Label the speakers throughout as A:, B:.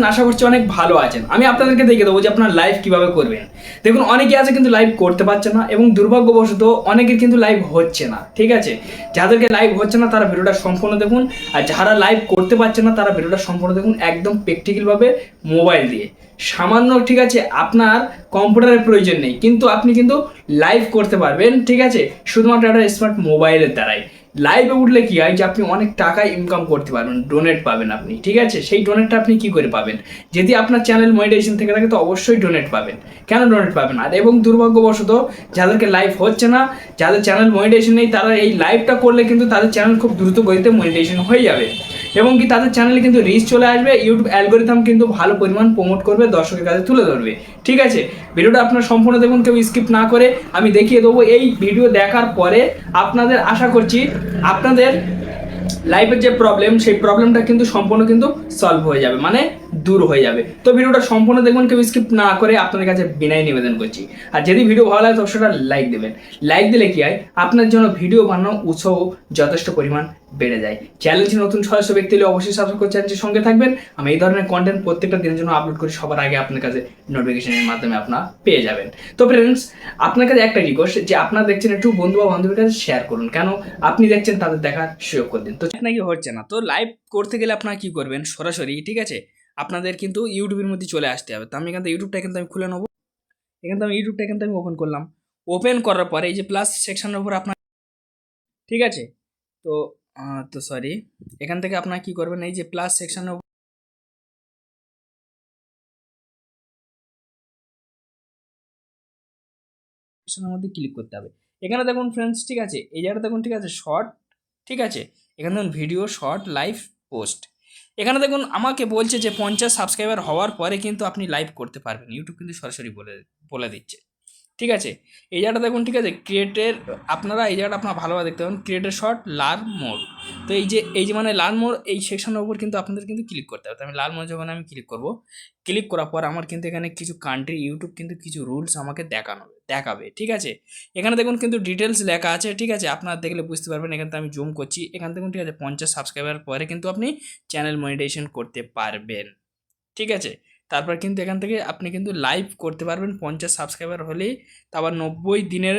A: আছেন আশা করছি অনেক ভালো আছেন। আমি আপনাদেরকে দেখে দেবো যে আপনার লাইভ কীভাবে করবেন। দেখুন অনেকে আছে কিন্তু লাইভ করতে পারছে না এবং দুর্ভাগ্যবশত অনেকের কিন্তু লাইভ হচ্ছে না, ঠিক আছে? যাদেরকে লাইভ হচ্ছে না, তারা ভিডিওটা সম্পূর্ণ দেখুন। আর যারা লাইভ করতে পারছে না, তারা ভিডিওটা সম্পূর্ণ দেখুন একদম প্র্যাকটিক্যালভাবে মোবাইল দিয়ে। সামান্য, ঠিক আছে, আপনার কম্পিউটারের প্রয়োজন নেই, কিন্তু আপনি কিন্তু লাইভ করতে পারবেন, ঠিক আছে? শুধুমাত্র একটা স্মার্ট মোবাইলের দ্বারাই। লাইভে উঠলে কী হয় যে, আপনি অনেক টাকা ইনকাম করতে পারবেন ডোনেট পাবেন আপনি, ঠিক আছে? সেই ডোনেটটা আপনি কি করে পাবেন? যদি আপনার চ্যানেল মনিটাইজেশন থেকে থাকে, তো অবশ্যই ডোনেট পাবেন। কেন ডোনেট পাবেন আর এবং দুর্ভাগ্যবশত, যাদেরকে লাইভ হচ্ছে না, যাদের চ্যানেল মনিটাইজেশন নেই, তারা এই লাইভটা করলে কিন্তু তাদের চ্যানেল খুব দ্রুত গতিতে মনিটাইজেশন হয়ে যাবে। এবং কি তাদের চ্যানেলে কিন্তু রিচ চলে আসবে ইউটিউব অ্যালগোরিথাম কিন্তু ভালো পরিমাণ প্রমোট করবে, দর্শকের কাছে তুলে ধরবে। ঠিক আছে? ভিডিওটা আপনার সম্পূর্ণ দেখুন, কেউ স্কিপ না করে আমি দেখিয়ে দেবো। এই ভিডিও দেখার পরে আপনাদের আশা করছি আপনাদের লাইফের যে প্রবলেম সেই প্রবলেমটা কিন্তু সম্পূর্ণ কিন্তু সলভ হয়ে যাবে। মানে দূর হয়ে যাবে। তো ভিডিওটা সম্পূর্ণ দেখবেন কেউ স্কিপ না করে আপনাদের কাছে বিনায় নিবেদন করছি। আর যদি ভিডিও ভালো লাগে তো সেটা লাইক দেবেন। লাইক দিলে কি হয়, আপনার জন্য ভিডিও বানানো উৎসাহ যথেষ্ট পরিমাণ বেড়ে যায়। চ্যালেঞ্জে নতুন সদস্য ব্যক্তি হলে অবশ্যই সাবস্ক্রাইব করে চ্যানেলটির সঙ্গে থাকবেন। আমি এই ধরনের কন্টেন্ট প্রত্যেকটা দিনের জন্য আপলোড করি, সবার আগে আপনার কাছে নোটিফিকেশনের মাধ্যমে আপনার পেয়ে যাবেন। তো ফ্রেন্ডস আপনার কাছে একটা রিকোয়েস্ট যে আপনারা দেখছেন একটু বন্ধু বা বান্ধবের কাছে শেয়ার করুন। কেন? আপনি দেখছেন, তাদের দেখার সুযোগ করে দিন। তো নাকি হচ্ছে না? তো লাইভ করতে গেলে আপনারা কি করবেন? সরাসরি, ঠিক আছে? আপনাদের কিন্তু ইউটিউবের মধ্যে চলে আসতে হবে। তো আমি এখান থেকে ইউটিউবটা কিন্তু আমি খুলে নেব। এখান থেকে আমি ইউটিউবটা কিন্তু আমি ওপেন করলাম। ওপেন করার পরে এই যে প্লাস সেকশনের উপর আপনার ঠিক আছে? তো তো সরি এখান থেকে আপনার কি করবেন? এই যে প্লাস সেকশনের সেকশনের মধ্যে ক্লিক করতে হবে। এখানে দেখুন ফ্রেন্ডস ঠিক আছে? এই জায়গাটা দেখুন, ঠিক আছে? শর্ট ঠিক আছে? এখানে দেখুন ভিডিও শর্ট লাইভ পোস্ট এখানে দেখুন, আমাকে বলছে যে পঞ্চাশ সাবস্ক্রাইবার হওয়ার পরে কিন্তু আপনি লাইভ করতে পারবেন। ইউটিউব কিন্তু সরাসরি বলে বলে দিচ্ছে। ঠিক আছে? এই জায়গাটা দেখুন, ঠিক আছে? ক্রিয়েটের আপনারা এই জায়গাটা আপনারা ভালোভাবে দেখতে পাবেন। ক্রিয়েটের শর্ট লার্ন মোর তো এই যে এই যে মানে লার্ন মোর এই সেকশনের উপর কিন্তু আপনাদের কিন্তু ক্লিক করতে হবে। তো আমি লাল মোর যখন আমি ক্লিক করব। ক্লিক করার পর আমার কিন্তু এখানে কিছু কান্ট্রি ইউটিউব কিন্তু কিছু রুলস আমাকে দেখানো, দেখাবে। ঠিক আছে? এখানে দেখুন কিন্তু ডিটেলস লেখা আছে। ঠিক আছে? আপনারা দেখলে বুঝতে পারবেন। এখানে আমি জুম করছি। এখান দেখুন, ঠিক আছে? পঞ্চাশ সাবস্ক্রাইবার পরে কিন্তু আপনি চ্যানেল মনিটাইজেশন করতে পারবেন। ঠিক আছে? তারপর কিন্তু এখান থেকে আপনি কিন্তু লাইভ করতে পারবেন পঞ্চাশ সাবস্ক্রাইবার হলেই। তারপর নব্বই দিনের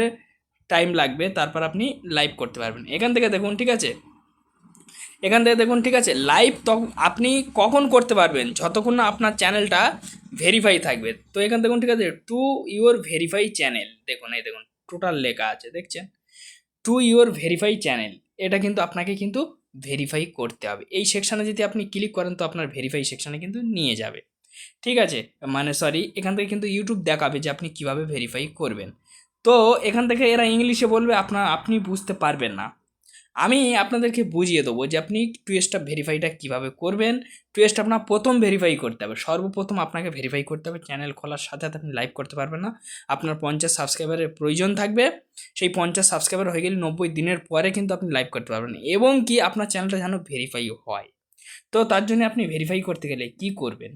A: টাইম লাগবে, তারপর আপনি লাইভ করতে পারবেন। এখান থেকে দেখুন, ঠিক আছে? এখান থেকে দেখুন, ঠিক আছে? লাইভ তখন আপনি কখন করতে পারবেন? যতক্ষণ না আপনার চ্যানেলটা ভেরিফাই থাকবে। তো এখান দেখুন, ঠিক আছে? টু ইউর ভেরিফাই চ্যানেল দেখুন, এই দেখুন টোটাল লেখা আছে, দেখছেন? টু ইউর ভেরিফাই চ্যানেল এটা কিন্তু আপনাকে কিন্তু ভেরিফাই করতে হবে। এই সেকশানে যদি আপনি ক্লিক করেন, তো আপনার ভেরিফাই সেকশানে কিন্তু নিয়ে যাবে। ঠিক আছে? মানে সরি এখান থেকে কিন্তু ইউটিউব দেখাবে যে আপনি কীভাবে ভেরিফাই করবেন। তো এখান থেকে এরা ইংলিশে বলবে আপনার আপনি বুঝতে পারবেন না। আমি আপনাদেরকে বুঝিয়ে দেবো যে আপনি টু স্টেপ ভেরিফাইটা কীভাবে করবেন। টু স্টেপ আপনার প্রথম ভেরিফাই করতে হবে। সর্বপ্রথম আপনাকে ভেরিফাই করতে হবে চ্যানেল খোলার সাথে সাথে আপনি লাইভ করতে পারবেন না। আপনার পঞ্চাশ সাবস্ক্রাইবারের প্রয়োজন থাকবে। সেই পঞ্চাশ সাবস্ক্রাইবার হয়ে গেলে নব্বই দিনের পরে কিন্তু আপনি লাইভ করতে পারবেন। এবং কি আপনার চ্যানেলটা যেন ভেরিফাই হয়। তো তার জন্য আপনি ভেরিফাই করতে গেলে কি করবেন?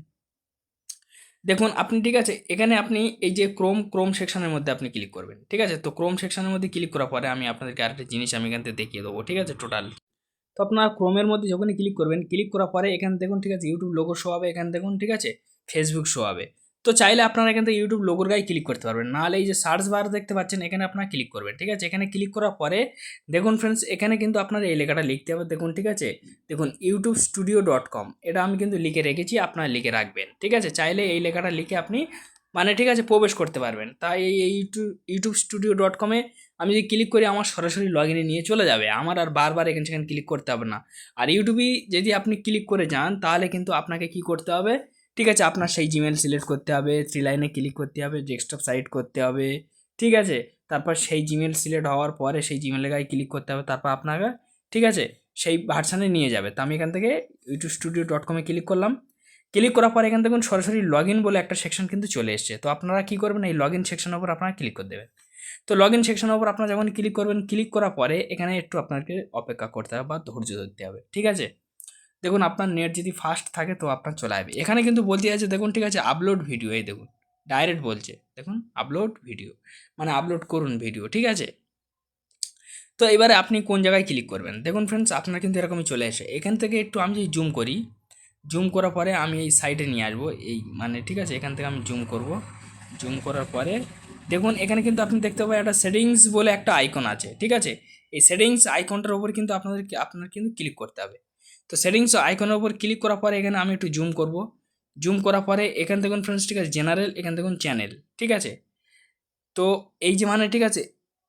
A: দেখুন, আপনি ঠিক আছে, এখানে আপনি এই যে ক্রোম ক্রোম সেকশনের মধ্যে আপনি ক্লিক করবেন, ঠিক আছে? তো ক্রোম সেকশনের মধ্যে ক্লিক করার পরে আমি আপনাদেরকে আরেকটা জিনিস আমি এখান থেকে দেখিয়ে দেবো, ঠিক আছে? টোটাল তো আপনার ক্রোমের মধ্যে যখনই ক্লিক করবেন ক্লিক করার পরে এখানে দেখুন, ঠিক আছে? ইউটিউব লোগো শো হবে, এখানে দেখুন, ঠিক আছে? ফেসবুক শো হবে। তো চাইলে আপনারা এখান থেকে ইউটিউব লোগোর গায়ে ক্লিক করতে পারবেন। নাহলে এই যে সার্চ বার দেখতে পাচ্ছেন, এখানে আপনারা ক্লিক করবেন, ঠিক আছে? এখানে ক্লিক করার পরে দেখুন ফ্রেন্ডস এখানে কিন্তু আপনার এই লেখাটা লিখতে হবে। দেখুন, ঠিক আছে? দেখুন ইউটিউব স্টুডিও ডট কম এটা আমি কিন্তু লিখে রেখেছি, আপনারা লিখে রাখবেন, ঠিক আছে? চাইলে এই লেখাটা লিখে আপনি মানে ঠিক আছে, প্রবেশ করতে পারবেন। তাই এই ইউটিউব ইউটিউব স্টুডিও ডট কমে আমি যদি ক্লিক করি, আমার সরাসরি লগ ইনে নিয়ে চলে যাবে। আমার আর বারবার এখানে সেখানে ক্লিক করতে হবে না। আর ইউটিউবে যদি আপনি ক্লিক করে যান, তাহলে কিন্তু আপনাকে কি করতে হবে? ঠিক আছে, আপনার সেই জিমেল সিলেক্ট করতে হবে থ্রি লাইনে ক্লিক করতে হবে ডেস্কটপ সাইট করতে হবে, ঠিক আছে? তারপর সেই জিমেল সিলেক্ট হওয়ার পরে সেই জিমেলের গায়ে ক্লিক করতে হবে, তারপর আপনাকে, ঠিক আছে? সেই ভার্সানে নিয়ে যাবে। তো আমি এখান থেকে ইউটিউব স্টুডিও ডট কমে ক্লিক করলাম। ক্লিক করার পর এখান থেকে সরাসরি লগ ইন বলে একটা সেকশন কিন্তু চলে এসছে। তো আপনারা কী করবেন? এই লগ ইন সেকশনের উপর আপনারা ক্লিক করে দেবেন। তো লগ ইন সেকশনের উপর আপনারা যখন ক্লিক করবেন ক্লিক করার পরে এখানে একটু আপনাকে অপেক্ষা করতে হবে বা ধৈর্য ধরতে হবে, ঠিক আছে? দেখুন, আপনার নেট যদি ফাস্ট থাকে তো আপনার চলে আসবে। এখানে কিন্তু বলতে আছে দেখুন, ঠিক আছে আপলোড ভিডিও এই দেখুন ডাইরেক্ট বলছে, দেখুন আপলোড ভিডিও মানে আপলোড করুন ভিডিও ঠিক আছে? তো এবারে আপনি কোন জায়গায় ক্লিক করবেন? দেখুন ফ্রেন্ডস আপনার কিন্তু এরকমই চলে আসে। এখান থেকে একটু আমি যদি জুম করি জুম করার পরে আমি এই সাইডে নিয়ে আসব, এই মানে ঠিক আছে, এখান থেকে আমি জুম করব। জুম করার পরে, দেখুন, এখানে কিন্তু আপনি দেখতে পাবেন একটা সেটিংস বলে একটা আইকন আছে, ঠিক আছে? এই সেটিংস আইকনটার উপর কিন্তু আপনাদের আপনার কিন্তু ক্লিক করতে হবে। তো সেটিংস আইকনের উপর ক্লিক করার পরে এখানে আমি একটু জুম করব। জুম করার পরে এখান থেকে ফ্রেন্ডস ঠিক আছে জেনারেল এখান দেখুন চ্যানেল ঠিক আছে? তো এই যে মানে ঠিক আছে,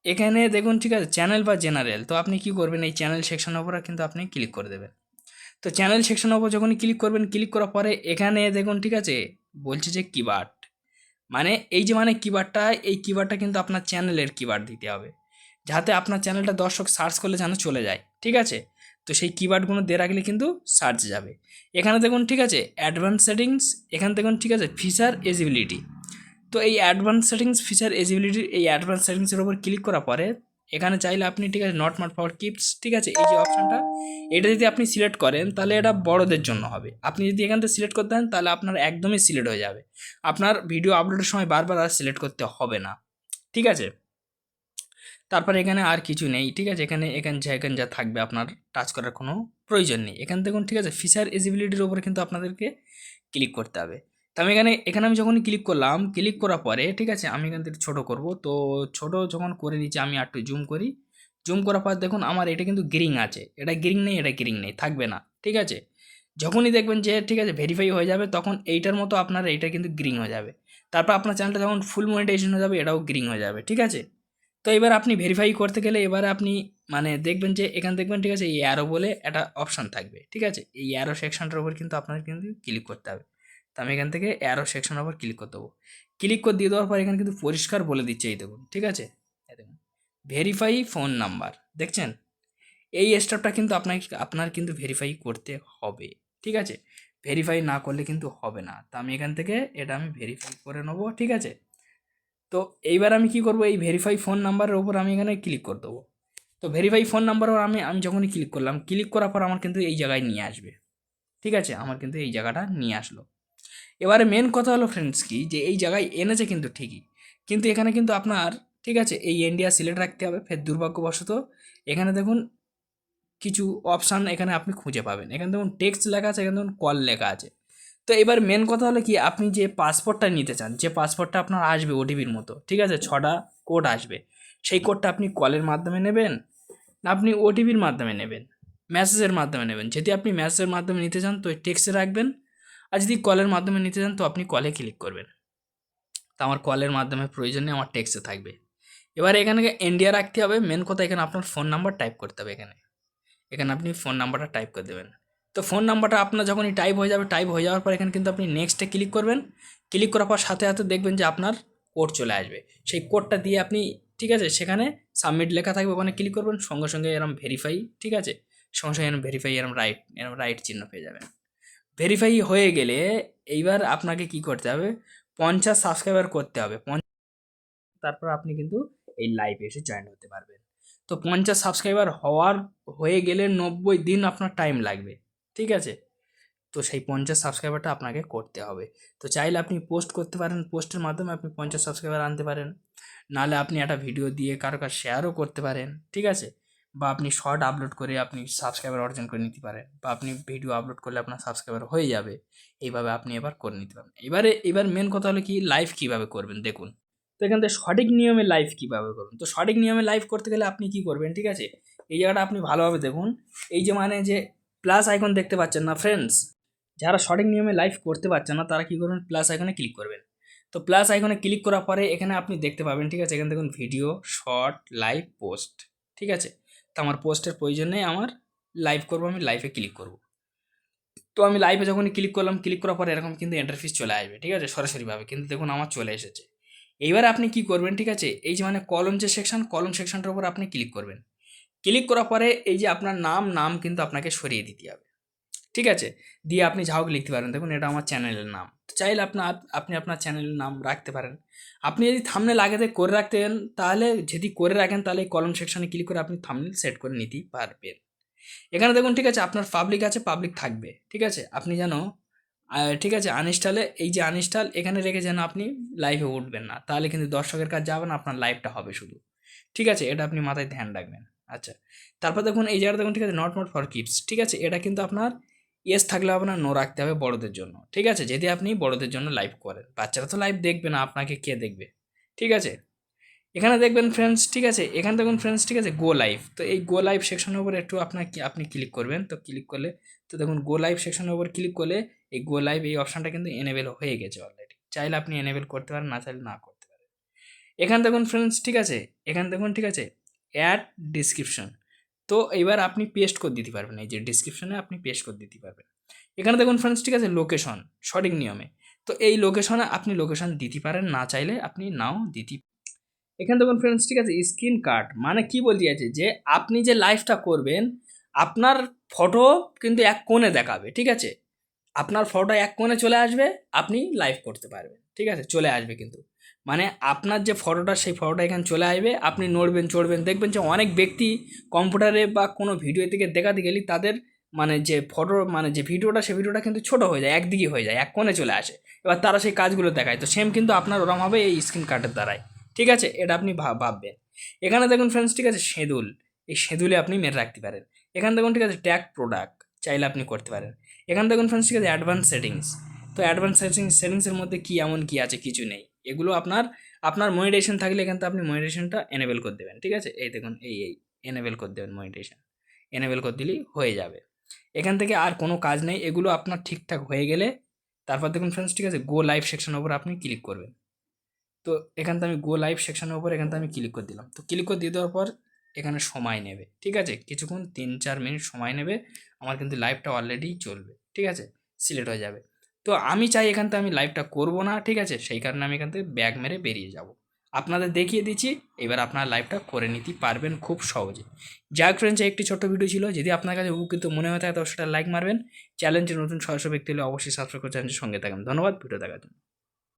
A: এখানে দেখুন, ঠিক আছে চ্যানেল বা জেনারেল তো আপনি কি করবেন, এই চ্যানেল সেকশনের উপরে কিন্তু আপনি ক্লিক করে দেবেন। তো চ্যানেল সেকশনের উপর যখনই ক্লিক করবেন ক্লিক করার পরে এখানে দেখুন, ঠিক আছে, বলছে যে কিবার্ড মানে এই যে মানে কিবার্ডটা এই কিবার্ডটা কিন্তু আপনার চ্যানেলের কিবার্ড দিতে হবে। যাতে আপনার চ্যানেলটা দর্শক সার্চ করলে যেন চলে যায়, ঠিক আছে? তো সেই কিবার্ডগুলো দিয়ে রাখলে কিন্তু সার্চ যাবে। এখানে দেখুন ঠিক আছে অ্যাডভান্স সেটিংস এখানে দেখুন ঠিক আছে ফিচার এজিবিলিটি তো এই অ্যাডভান্স সেটিংস ফিচার এজিবিলিটি এই অ্যাডভান্স সেটিংসের উপর ক্লিক করার পরে, এখানে চাইলে আপনি ঠিক আছে নট মাট পাওয়ার কিপস ঠিক আছে, এই যে অপশানটা এটা যদি আপনি সিলেক্ট করেন, তাহলে এটা বড়দের জন্য হবে। আপনি যদি এখান থেকে সিলেক্ট করতে দেন তাহলে আপনার একদমই সিলেক্ট হয়ে যাবে। আপনার ভিডিও আপলোডের সময় বারবার আর সিলেক্ট করতে হবে না। ঠিক আছে? তারপরে এখানে আর কিছু নেই, ঠিক আছে? এখানে এখানে যা এখানে যা থাকবে আপনার টাচ করার কোনো প্রয়োজন নেই। এখান দেখুন ঠিক আছে? ফিচার এজিবিলিটির উপরে কিন্তু আপনাদেরকে ক্লিক করতে হবে। তো আমি এখানে এখানে আমি যখন ক্লিক করলাম ক্লিক করার পরে, ঠিক আছে? আমি এখান থেকে ছোটো করব। তো ছোট যখন করে নিচ্ছি আমি একটু জুম করি। জুম করার পর দেখুন আমার এটা কিন্তু গ্রিং আছে। এটা গ্রিং নেই, এটা গ্রিং নেই, থাকবে না, ঠিক আছে? যখনই দেখবেন যে, ঠিক আছে ভেরিফাই হয়ে যাবে, তখন এইটার মতো আপনার এইটা কিন্তু গ্রিং হয়ে যাবে। তারপর আপনার চ্যানেলটা যখন ফুল মনিটাইজেশন হয়ে যাবে, এটাও গ্রিং হয়ে যাবে, ঠিক আছে? তো এবার আপনি ভেরিফাই করতে গেলে এবার আপনি মানে দেখবেন যে, এখানে দেখবেন, ঠিক আছে, এই অ্যারো বলে একটা অপশান থাকবে, ঠিক আছে? এই অ্যারো সেকশনটার উপর কিন্তু আপনার কিন্তু ক্লিক করতে হবে। তো আমি এখান থেকে অ্যারো সেকশনের উপর ক্লিক করে দেবো। ক্লিক করে দিয়ে দেওয়ার পর এখানে কিন্তু পরিষ্কার বলে দিচ্ছে, এই দেখুন, ঠিক আছে? দেখুন ভেরিফাই ফোন নাম্বার দেখছেন? এই স্টেপটা কিন্তু আপনাকে, আপনার কিন্তু ভেরিফাই করতে হবে, ঠিক আছে? ভেরিফাই না করলে কিন্তু হবে না। তো আমি এখান থেকে এটা আমি ভেরিফাই করে নেব, ঠিক আছে? তো এইবার আমি কি করব? এই ভেরিফাই ফোন নাম্বারের উপর আমি এখানে ক্লিক করে দেবো। তো ভেরিফাই ফোন নাম্বার আমি আমি যখনই ক্লিক করলাম ক্লিক করার পর আমার কিন্তু এই জায়গায় নিয়ে আসবে। ঠিক আছে? আমার কিন্তু এই জায়গাটা নিয়ে আসলো। এবারে মেন কথা হলো ফ্রেন্ডস কি? যে এই জায়গায় এনেছে কিন্তু ঠিকই। কিন্তু এখানে কিন্তু আপনার, ঠিক আছে? এই ইন্ডিয়া সিলেক্ট রাখতে হবে। ফের দুর্ভাগ্যবশত এখানে দেখুন কিছু অপশান এখানে আপনি খুঁজে পাবেন। এখানে দেখুন টেক্সট লেখা আছে, এখানে দেখুন কল লেখা আছে। তো এবার মেন কথা হলো কি, আপনি যে পাসপোর্টটা নিতে চান, যে পাসপোর্টটা আপনার আসবে ওটিপির মতো, ঠিক আছে? ছটা কোড আসবে। সেই কোডটা আপনি কলের মাধ্যমে নেবেন, না আপনি ওটিপির মাধ্যমে নেবেন মেসেজের মাধ্যমে নেবেন। যদি আপনি মেসেজের মাধ্যমে নিতে চান, তো টেক্সটে রাখবেন, আর যদি কলের মাধ্যমে নিতে চান, তো আপনি কলে ক্লিক করবেন। তো আমার কলের মাধ্যমে প্রয়োজন আমার টেক্সটে থাকবে। এবার এখানে ইন্ডিয়া রাখতে হবে মেন কথা এখানে আপনার ফোন নাম্বার টাইপ করতে হবে এখানে। এখানে আপনি ফোন নাম্বারটা টাইপ করে দেবেন। তো ফোন নাম্বারটা আপনার যখনই টাইপ হয়ে যাবে টাইপ হয়ে যাওয়ার পর এখানে কিন্তু আপনি নেক্সটে ক্লিক করবেন। ক্লিক করার পর সাথে সাথে দেখবেন যে আপনার কোড চলে আসবে। সেই কোডটা দিয়ে আপনি, ঠিক আছে, সেখানে সাবমিট লেখা থাকবে, ওখানে ক্লিক করবেন, সঙ্গে সঙ্গে এরম ভেরিফাই ঠিক আছে? সঙ্গে সঙ্গে এরম ভেরিফাই এরম রাইট এরম রাইট চিহ্ন পেয়ে যাবেন। ভেরিফাই হয়ে গেলে এইবার আপনাকে কি করতে হবে? পঞ্চাশ সাবস্ক্রাইবার করতে হবে। তারপর আপনি কিন্তু এই লাইভে এসে জয়েন হতে পারবেন। তো পঞ্চাশ সাবস্ক্রাইবার হওয়ার, হয়ে গেলে নব্বই দিন আপনার টাইম লাগবে। ঠিক আছে? তো সেই পঞ্চাশ সাবস্ক্রাইবারটা আপনাকে করতে হবে। তো চাইলে আপনি পোস্ট করতে পারেন। পোস্টের মাধ্যমে আপনি পঞ্চাশ সাবস্ক্রাইবার আনতে পারেন। নাহলে আপনি একটা ভিডিও দিয়ে কারও কাছে শেয়ারও করতে পারেন। ঠিক আছে? বা আপনি শর্ট আপলোড করে আপনি সাবস্ক্রাইবার অর্জন করে নিতে পারেন। বা আপনি ভিডিও আপলোড করলে আপনার সাবস্ক্রাইবার হয়ে যাবে। এইভাবে আপনি এবার করে নিতে পারেন এবারে, এবার মেন কথা হলো কি? লাইভ কীভাবে করবেন? দেখুন। তো এখান থেকে সঠিক নিয়মে লাইভ কীভাবে করবেন? তো সঠিক নিয়মে লাইভ করতে গেলে আপনি কী করবেন? ঠিক আছে? এই জায়গাটা আপনি ভালোভাবে দেখুন। এই যে মানে যে প্লাস আইকন দেখতে পাচ্ছেন না ফ্রেন্ডস যারা সঠিক নিয়মে লাইভ করতে পারছেন না, তারা কী করবেন? প্লাস আইকনে ক্লিক করবেন। তো প্লাস আইকনে ক্লিক করার পরে এখানে আপনি দেখতে পাবেন, ঠিক আছে? এখানে দেখুন ভিডিও শর্ট লাইভ পোস্ট ঠিক আছে? তো আমার পোস্টের প্রয়োজন নেই, আমার লাইভ করব, আমি লাইভে ক্লিক করব। তো আমি লাইভে যখনই ক্লিক করলাম ক্লিক করার পরে এরকম কিন্তু এন্টারফিস চলে আসবে, ঠিক আছে? সরাসরিভাবে, কিন্তু দেখুন, আমার চলে এসেছে। এইবার আপনি কি করবেন, ঠিক আছে? এই যে মানে কলম যে সেকশন কলম সেকশনটার উপর আপনি ক্লিক করবেন। ক্লিক করার পরে এই যে আপনার নাম নাম কিন্তু আপনাকে সরিয়ে দিতে হবে। ঠিক আছে? দিয়ে আপনি হোক লিখতে পারেন। দেখুন, এটা আমার চ্যানেলের নাম। চাইলে আপনার আপনি আপনার চ্যানেলের নাম রাখতে পারেন। আপনি যদি থামনেল আগে করে রাখতেন তাহলে যদি করে রাখেন, তাহলে কলম সেকশনে ক্লিক করে আপনি থামনেল সেট করে নিতেই পারবেন। এখানে দেখুন, ঠিক আছে, আপনার পাবলিক আছে পাবলিক থাকবে। ঠিক আছে? আপনি যেন ঠিক আছে আনইনস্টলে এই যে আনইনস্টল এখানে রেখে যেন আপনি লাইভে উঠবেন না। তাহলে কিন্তু দর্শকের কাছে যাবেন, আপনার লাইভটা হবে শুধু। ঠিক আছে? এটা আপনি মাথায় ধ্যান রাখবেন। আচ্ছা তারপর দেখুন এই জায়গাটা দেখুন, ঠিক আছে নট নট ফর কিপস ঠিক আছে, এটা কিন্তু আপনার ইয়েস থাকলে আপনার নো রাখতে হবে বড়দের জন্য, ঠিক আছে, যদি আপনি বড়দের জন্য লাইভ করেন, বাচ্চারা তো লাইভ দেখবে না, আপনাকে কে দেখবে, ঠিক আছে, এখানে দেখবেন ফ্রেন্ডস ঠিক আছে, এখানে দেখুন ফ্রেন্ডস ঠিক আছে গো লাইভ তো এই গো লাইভ সেকশনের উপর একটু আপনার আপনি ক্লিক করবেন, তো ক্লিক করলে, তো দেখুন গো লাইভ সেকশনের উপর ক্লিক করলে এই গো লাইভ এই অপশানটা কিন্তু এনেবেল হয়ে গেছে অলরেডি চাইলে আপনি এনেবেল করতে পারেন, না চাইলে না করতে পারেন, এখানে দেখুন ফ্রেন্ডস ঠিক আছে, এখানে দেখুন, ঠিক আছে অ্যাড ডিসক্রিপশন। তো এবার আপনি পেস্ট করে দিতে পারবেন, এই যে ডিসক্রিপশনে আপনি পেস্ট করে দিতে পারবেন। এখানে দেখুন ফ্রেন্ডস ঠিক আছে লোকেশন সঠিক নিয়মে। তো এই লোকেশনে আপনি লোকেশন দিতে পারেন, না চাইলে আপনি নাও দিতে এখানে দেখুন ফ্রেন্ডস ঠিক আছে স্ক্রিন কার্ড মানে কি বলতে আছে যে আপনি যে লাইভটা করবেন, আপনার ফটো কিন্তু এক কোণে দেখাবে, ঠিক আছে? আপনার ফটো এক কোণে চলে আসবে, আপনি লাইভ করতে পারবেন, ঠিক আছে? চলে আসবে কিন্তু। মানে আপনার যে ফটোটা, সেই ফটোটা এখানে চলে আসবে। আপনি নড়বেন, চড়বেন, দেখবেন যে অনেক ব্যক্তি কম্পিউটারে বা কোনো ভিডিও থেকে দেখাতে গেলে তাদের মানে যে ফটো মানে যে ভিডিওটা, সেই ভিডিওটা কিন্তু ছোট হয়ে যায়, একদিকে হয়ে যায়, এক কোণে চলে আসে। এবার তারা সেই কাজগুলো দেখায়। তো সেম কিন্তু আপনার ওরম হবে এই স্ক্রিন কার্ডের দ্বারাই। ঠিক আছে? এটা আপনি ভাব- ভাববেন। এখানে দেখুন ফ্রেন্ডস ঠিক আছে? সেদুল। এই সেদুলে আপনি মেরে রাখতে পারেন। এখানে দেখুন, ঠিক আছে? ট্যাগ প্রোডাক্ট চাইলে আপনি করতে পারেন। এখানে দেখুন ফ্রেন্ডস ঠিক আছে? অ্যাডভান্স সেটিংস তো অ্যাডভান্স সেটিংস সেটিংসের মধ্যে কী, এমন কী আছে? কিছু নেই। এগুলো আপনার আপনার মনিটেশন থাকলে এখান থেকে আপনি মনিটেশনটা এনেবেল করে দেবেন, ঠিক আছে? এই দেখুন, এই এই এনেবেল করে দেবেন মনিটেশন এনেবেল করে দিলেই হয়ে যাবে। এখান থেকে আর কোনো কাজ নেই, এগুলো আপনার ঠিকঠাক হয়ে গেলে, তারপর দেখুন ফ্রেন্ডস ঠিক আছে? গো লাইভ সেকশনের উপর আপনি ক্লিক করবেন। তো এখান থেকে আমি গো লাইভ সেকশনের উপর এখান থেকে আমি ক্লিক করে দিলাম। তো ক্লিক করে দিয়ে দেওয়ার পর এখানে সময় নেবে, ঠিক আছে? কিছুক্ষণ, তিন, চার মিনিট সময় নেবে, আমার কিন্তু লাইভটা অলরেডি চলবে, ঠিক আছে? সিলেক্ট হয়ে যাবে। তো আমি চাই এখান থেকে আমি লাইভটা করব না, ঠিক আছে? সেই কারণে আমি এখান থেকে ব্যাগ মেরে বেরিয়ে যাব। আপনাদের দেখিয়ে দিচ্ছি, এবার আপনারা লাইভটা করে নিতে পারবেন খুব সহজে। যাক ফ্রেন্ডস একটি ছোট্ট ভিডিও ছিল, যদি আপনার কাছে উপকৃত মনে হয় থাকে তবে সেটা লাইক মারবেন। চ্যালেঞ্জের নতুন সহস্র ব্যক্তি হলে অবশ্যই সাবস্ক্রাইব করে চ্যানেলের সঙ্গে থাকবেন। ধন্যবাদ ভিডিও দেখার জন্য।